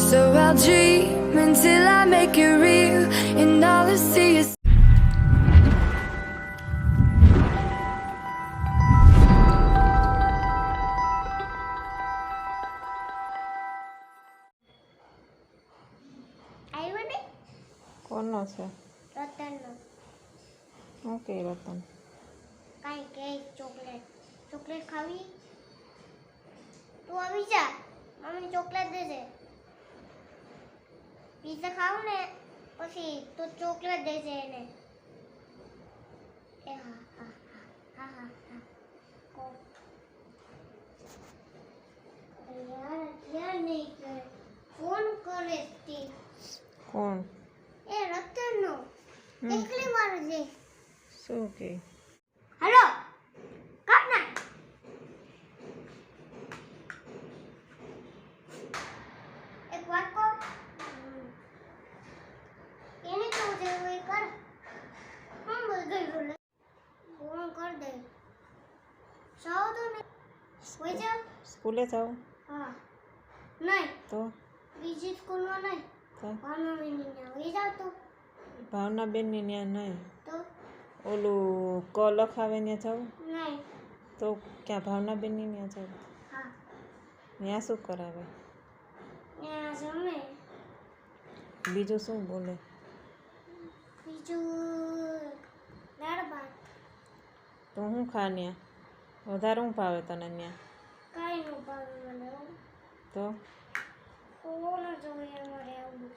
So I'll dream until I make it real, and all I see is. આવ્યો ને કોનો છે રતનનો શું કે રતન કાંઈ કે ચોકલેટ ચોકલેટ ખાવી તું આવી જા મમ્મી ચોકલેટ દેજે પીઝા ખાવ ને પછી તો ચોકલેટ દેજે એને. એ હા હા હા હા હા હા. યાર ક્યાં નહીં કરે. ફોન કરે તે. કોણ? એ રતનનો. નો એકલી વાર જે શું કે હલો કાપ ના એક વાત કહું એને કેવું છે એવું એ કર હું બોલ ગઈ બોલે ફોન કર દે સાવ તો ને હોય જાવ સ્કૂલે જાવ હા. નહીં. તો? બીજી સ્કૂલમાં નહીં. તો? ત્યાં હોય જાવ તો. ભાવનાબેનની ત્યાં નહીં. તો? ઓલું ક લખાવે ત્યાં જાવ નહીં. તો ક્યાં ભાવનાબેનની ત્યાં જાવ હા. ત્યાં શું કરાવે? ત્યાં જમે. બીજું શું બોલે? બીજું દાળ ભાત. તો હું ખા ત્યાં વધારે હું ભાવે તને ત્યાં કાંઈ નું ભાવે મને તો? ફોન જ હોય અમારે આવું.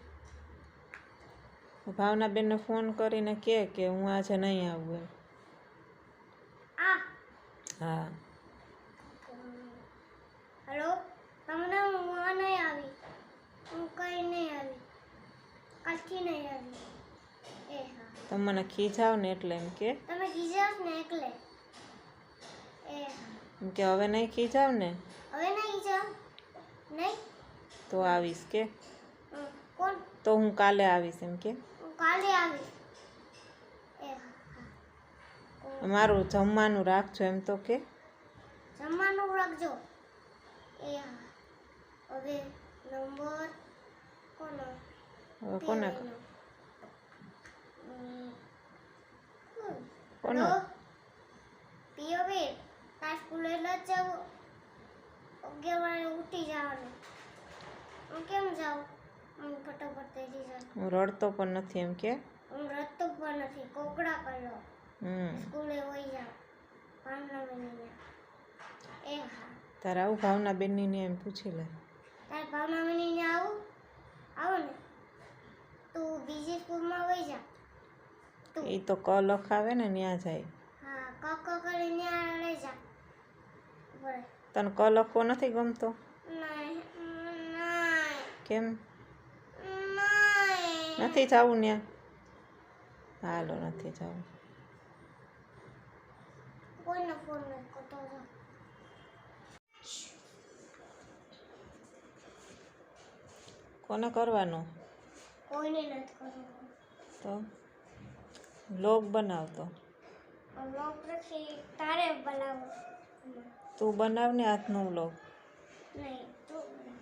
ભાવનાબેનને ફોન કરીને કે કે હું આજે નહીં આવું એમ. આ. હા. હેલો? તમને હું આ નહીં આવી. હું કંઈ નહીં આવી. કાલથી નહીં આવી. એ હા. તમે મને ખીજાવ ને એટલે એમ કે. તમે કીધા ને એટલે. કે હવે નહીં ખીજાવ ને? હવે નહીં જાવ. નહીં? તો આવીશ કે? કોણ? તો હું કાલે આવીશ એમ કે? કાલે આવીશ. મારું જમવાનું રાખજો એમ તો કે. જમવાનું રાખજો. એ હવે નંબર કોનો? હવે કોને. કોનો? હેલો તાર સ્કૂલે ન જવું અગિયાર વાગે ઉઠી જવાનું. હું કેમ જાઉં? હું ફટાફટ થઈ જાઉં હું રડતો પણ નથી એમ કે? હું રડતો પણ નથી કોકડા કરો હમ. સ્કૂલે વહી જાઉં ભાવના બની એ હા. તારા આવું ભાવના બેનની એમ પૂછી લે. તારે ભાવના બનીને આવું? આવો ને. તું બીજી સ્કૂલમાં વહી જા. તું. એ તો ક લખાવે ને ત્યાં જાય હા કક કરીને આ લઈ જા બરાબર તને ક લખવો નથી ગમતો કેમ નથી જવું ત્યાં હાલો નથી જવું કોને કરવાનો કોઈને નથી કરવાનું તો બ્લોગ બનાવતો બ્લોગ નથી તારે બનાવો તું બનાવ ને હાથનું લોગ નહીં તું બનાવ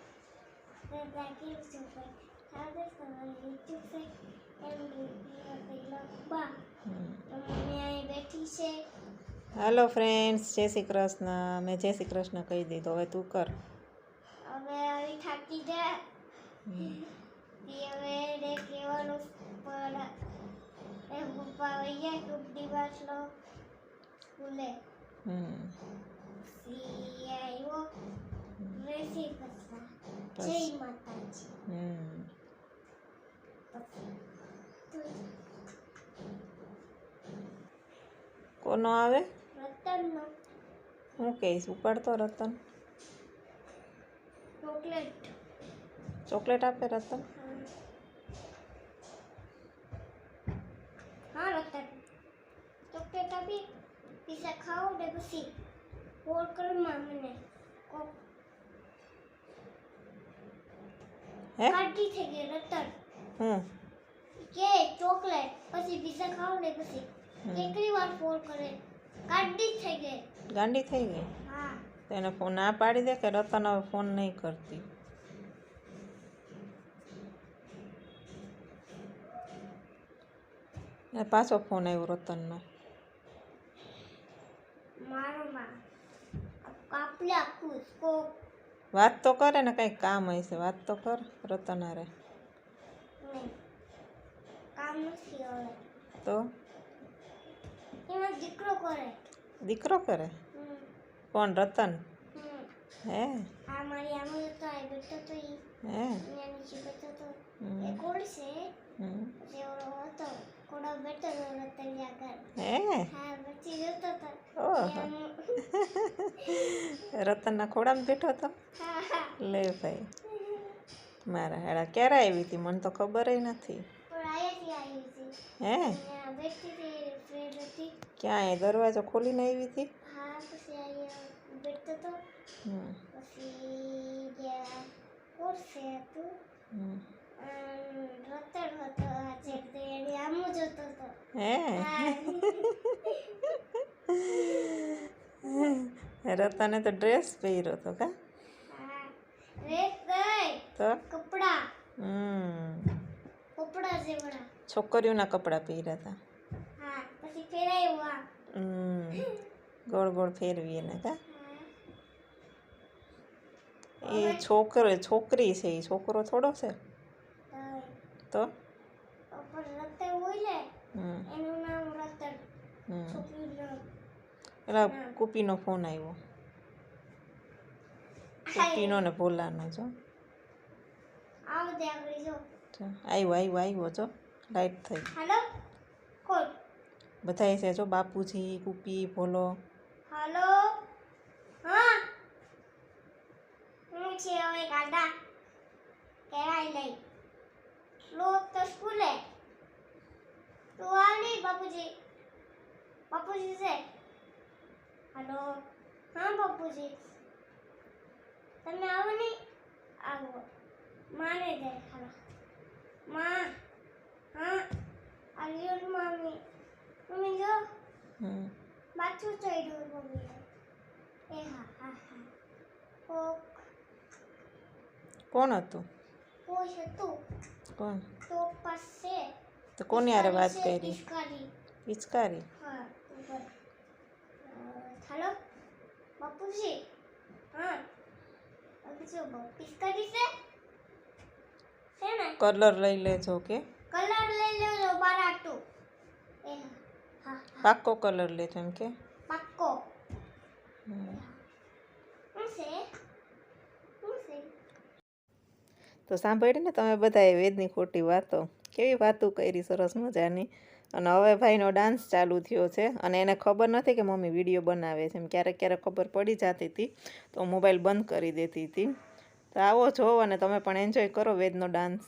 મેં બાકી શું ભાઈ સાદે સવારે યુટ્યુબ છે એમ બા મમ્મી અહીં બેઠી છે. હાલો ફ્રેન્ડ્સ જય શ્રી કૃષ્ણ. મેં જય શ્રી કૃષ્ણ કહી દીધો હવે તું કર. હવે આવી થાકી તે હવે રે કેવાનું પણ એ પપ્પા આવી ગયા ખૂબ દિવસ લો સ્કૂલે. હમ. પછા પછી? જય માતાજી હમ કોનો આવે રતનનો હું કહીશ ઉપાડતો રતન ચોકલેટ ચોકલેટ આપે રતન હા રતન ચોકલેટ આપી પીઝા ખાઓ ને પછી बोलकर मम्मी ने को है કાઢી થઈ ગઈ રતન હમ કે ચોકલેટ પછી બીજા ખાવ ને પછી કેટલી વાર ફોન કરે ગાંડી થઈ ગઈ ગાંડી થઈ ગઈ હા તો એને ફોન ના પાડી દે કે રતન હવે ફોન નહીં કરતી પાછો ફોન આવ્યો રતનનો વાત તો કરે ને કંઈક કામ હશે વાત તો કર રતન હવે. તો? દીકરો કરે. દીકરો કરે? કોણ રતન? હે? હા મારી આમ તો આ બેઠો તો હે? કોણ છે? હતો રતનના ખોડામાં બેઠો તો હા હા લે ભાઈ મારા હેડા ક્યારે આવી હતી મને તો ખબર નથી હતી હે હતી હતી ક્યાં એ દરવાજો ખોલીને આવી હતી પછી હે. રતાને તો ડ્રેસ પહેર્યો હતો કા? તો? કપડા. હમ. કપડા જેવડા. છોકરીઓના કપડાં પહેર્યા હતા હા પછી ફેરાયું હમ. ગોળ ગોળ ફેરવી એને કા? એ છોકરો છોકરી છે એ છોકરો થોડો છે? તો ઉપર રતન હોય ને હમ એનું નામ રતન. હમ. છોકરીનું નામ કુપીનો ફોન આવ્યો કુપીનો ને ભોલાનો જો આવો દે આગળ જો. આવ્યો આવ્યો આવ્યો જો. લાઈટ થઈ. હેલો કોણ? બધાય છે જો બાપુજી કુપી ભોલો. હાલો હા. હું છે હવે ગાડા. કહેવાય નહીં. લોક તો સ્કૂલે. બાપુજી. બાપુજી છે? હલો? હા બાપુજી. તમે આવો નહીં આવો. માને દે હાલો. માં હા આવ્યો મમ્મી. મમ્મી જો. હમ. ચડ્યું મમ્મી એ હા હા હા. કોક કોણ હતું? કોઈ હતું. કોણ? તો પાસે તો કોની હારે વાત કરી? પિચકારી હાલો? બાપુજી? કલર લઈ લેજો કે કલર લઈ લેજો બારાટું. પાક્કો કલર લેજો એમ કે? પાક્કો. તો સાંભળીને તમે તમે એ વેદની ખોટી વાતો? કેવી વાતું કરી સરસ મજાની. અને હવે ભાઈનો ડાન્સ ચાલુ થયો છે અને એને ખબર નથી કે મમ્મી વીડિયો બનાવે છે. એમ ક્યારેક ક્યારેક ખબર પડી જતી હતી તો મોબાઈલ બંધ કરી દેતી હતી. તો આવો જોવો અને તમે પણ એન્જોય કરો વેદનો ડાન્સ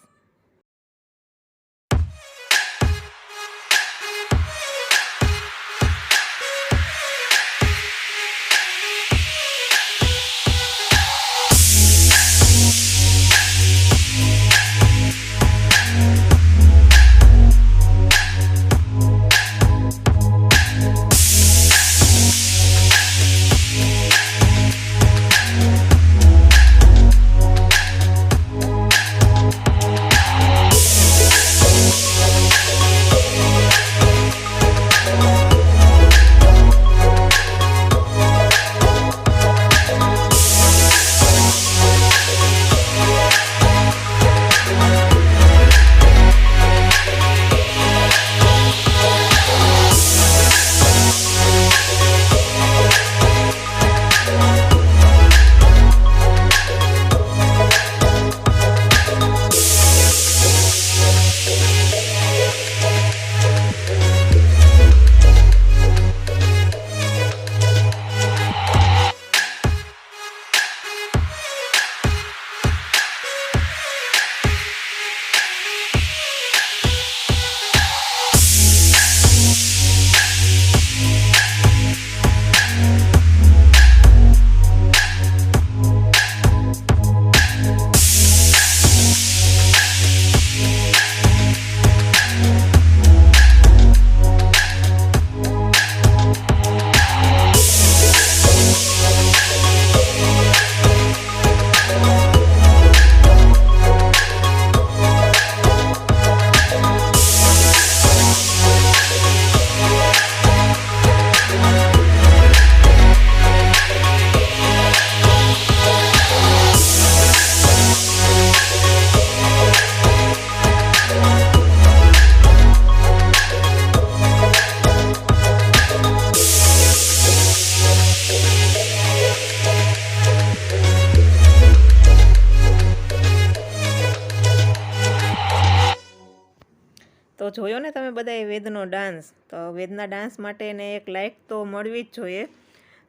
જોયો ને તમે બધાએ વેદનો ડાન્સ? તો વેદના ડાન્સ માટે એને એક લાઇક તો મળવી જ જોઈએ.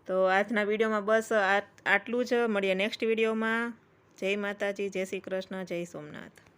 તો આજના વિડીયોમાં બસ આટલું જ. મળીએ નેક્સ્ટ વિડીયોમાં. જય માતાજી, જય શ્રી કૃષ્ણ, જય સોમનાથ.